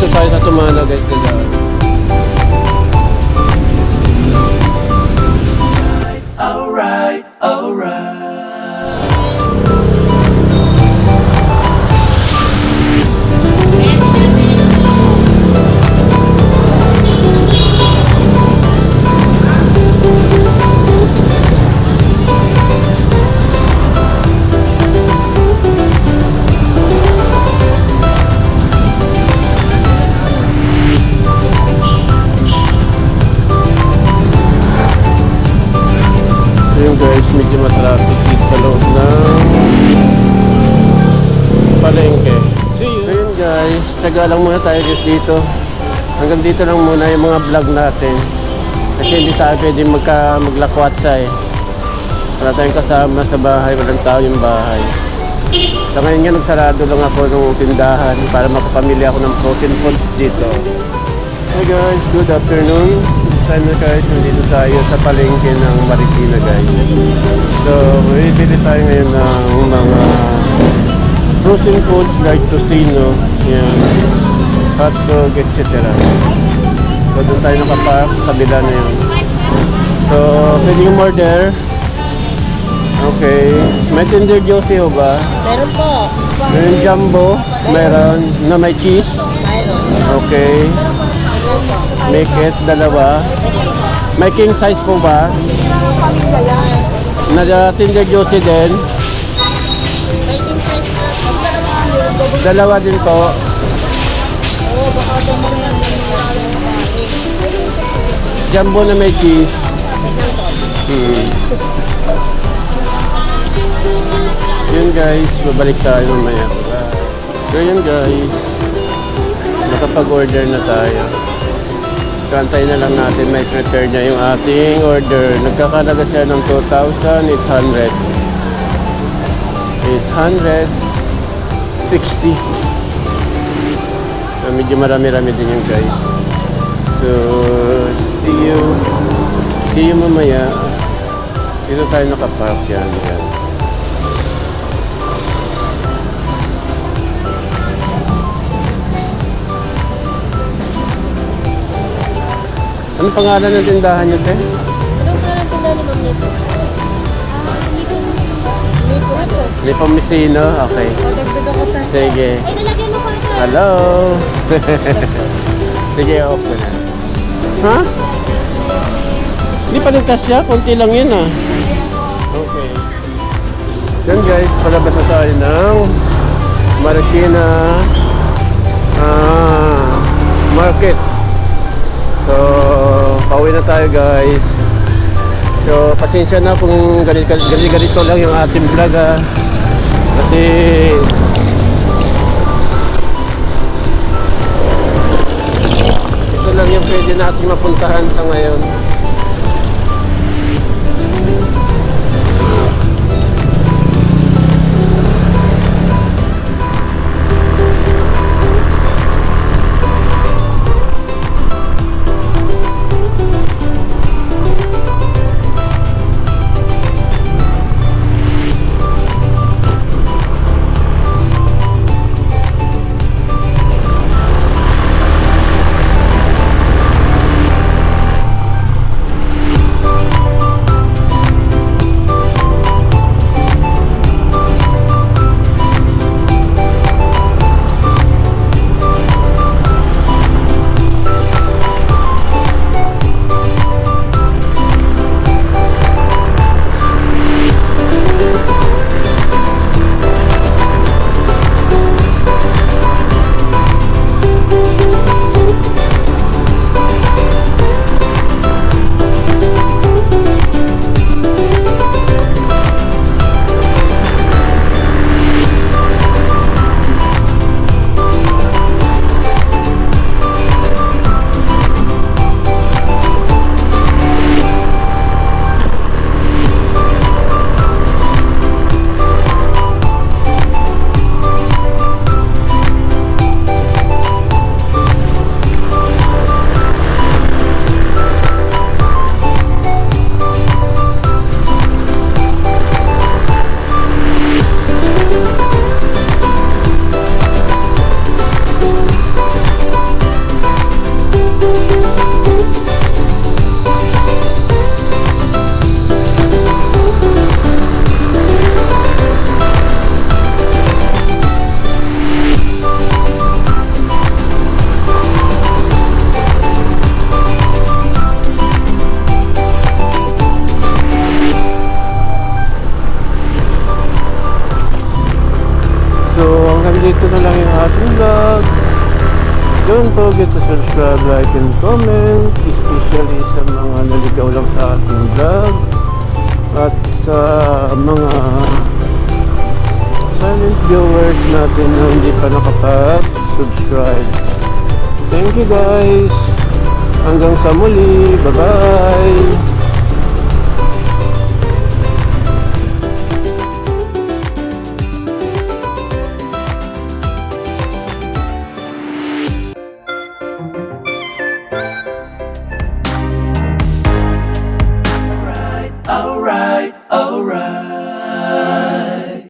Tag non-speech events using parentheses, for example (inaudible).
Dito tayo sa Tumana guys guys, taga lang muna tayo dito. Hanggang dito lang muna yung mga vlog natin. Kasi hindi tayo pwede magka, maglakwatsa eh. Wala tayong kasama sa bahay, walang tao yung bahay. Sa ngayon nga, nagsarado lang ako ng tindahan para makapamili ako ng frozen foods dito. Hi guys, good afternoon. This time na guys, nandito tayo sa palengke ng Marikina guys. So, bibili tayo ngayon ng mga frozen foods like tocino, yan, hot dog, etc. So, doon tayo nakapark, sa kabila na yun. So, pwede yung order. Okay. May Tender Josie ho ba? Meron po. Meron jumbo, meron na may cheese. Okay. Make it, dalawa. May king size po ba? Na Tinder Juicy din. Dalawa din po. Jumbo na may cheese. Hmm. Yun guys, babalik tayo mamaya. So yun guys, nakapag-order na tayo. Kantay na lang natin, may prepare na yung ating order. Nagkakalaga siya ng 2,800. 860. So, medyo marami-rami din yung guys. So, see you. See you mamaya. Dito tayo nakapark yan. yan. Anong pangalan ng tindahan niyo, te? Nipo? Lipo Messino? Okay. Padagdag ako sa... Sige. Ay, nalagyan mo pa ito. Hello? (laughs) Sige, off ko na. Ha? Hindi pa nagkasya. Kunti lang yun ah. Okay. Yan guys, palabas na tayo ng Marikina ah, Market. So, pauwi na tayo guys. So, pasensya na kung ganito, ganito, ganito lang yung ating vlog ah. Kasi ito lang yung pwede natin mapuntahan sa ngayon. Vlog. Don't forget to subscribe, like, and comment. Especially sa mga naligaw lang sa ating vlog. At sa mga silent viewers natin na hindi pa nakapag-subscribe. Thank you guys. Hanggang sa muli. Bye-bye.